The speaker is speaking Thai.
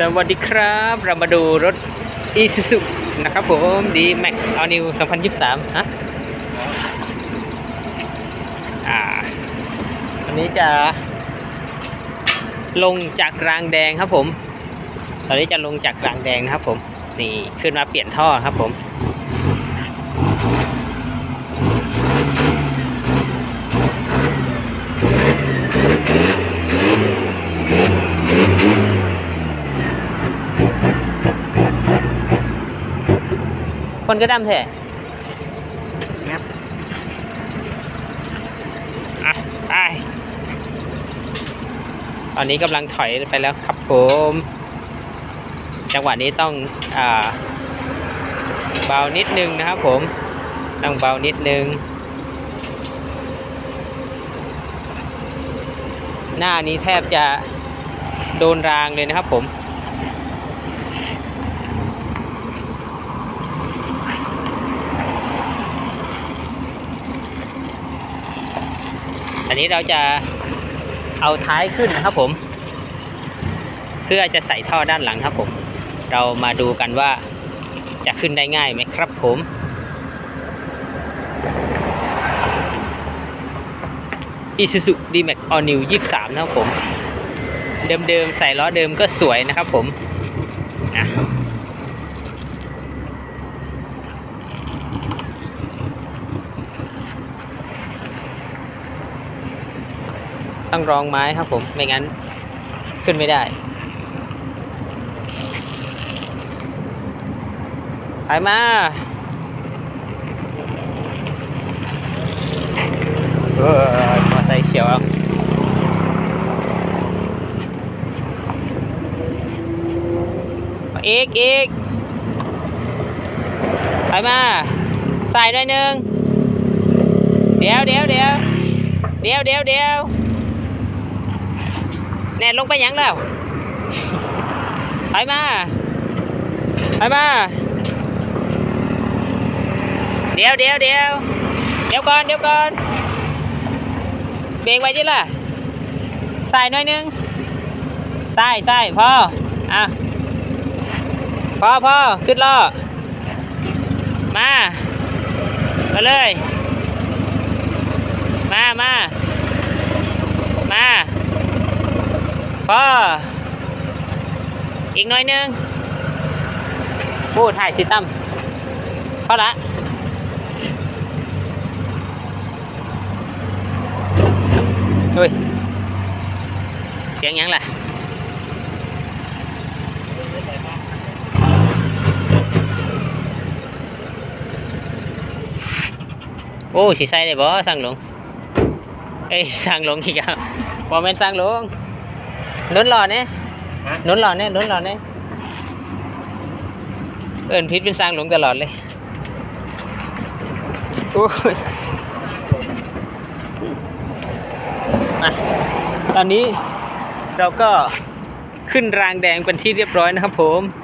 สวัสดีครับ เรามาดูรถ Isuzu นะครับผม D Max All New 2023 ฮะอ่าวันนี้จะ ลงจากรางแดงครับผม ตอนนี้จะลงจากรางแดงนะครับผม นี่ขึ้นมาเปลี่ยนท่อครับผม คนก็ดำแท้ครับอะไปตอนนี้กำลังถอยไปแล้วครับผม จังหวะนี้ต้องอ่าเบานิดนึงนะครับผม ต้องเบานิดนึง หน้านี้แทบจะโดนรางเลยนะครับผม อันนี้เราจะเอาท้ายขึ้นนะครับผม เพื่อจะใส่ท่อด้านหลังครับผม เรามาดูกันว่าจะขึ้นได้ง่ายไหมครับผม Isuzu D-Max All New 23นะครับผม เดิมๆ ใส่ล้อเดิมก็สวยนะครับผมนะ ต้องรองไม้ครับผม ไม่งั้นขึ้นไม่ได้ไปมาเออมอไซค์เฉียวเอาอีกอีกไปมาใส่หน่อยหนึ่งเดี๋ยวเดี๋ยวเดี๋ยวเดี๋ยวเดี๋ยวเดี๋ยว แน่ลงไปยังแล้วไปมาไปมาเดี๋ยวเดี๋ยวเดี๋ยวเดี๋ยวก่อนเดี๋ยวก่อนเบรกไว้จิล่ะใส่หน่อยนึงใส่ใส่พ่ออะพ่อพ่อขึ้นล้อมามาเลย มามามา พออีกน่อยนึงพูดถ่ายสิตั้มพอละเฮ้ย เสียงยังล่ะโอ้สิใส่ได้บ่สั่งลง เอ้ยสั่งลงอีกแล้วบ่แม่นสั่งลง นุนหล่อเนี่ยฮะนุนหล่อเนี่ยนุนหล่อเนี่ยเอิ้นพิษเป็นสั่งหลงตลอดเลยโอ้ยอะตอนนี้เราก็ขึ้นรางแดงเป็นที่เรียบร้อยนะครับผมอะ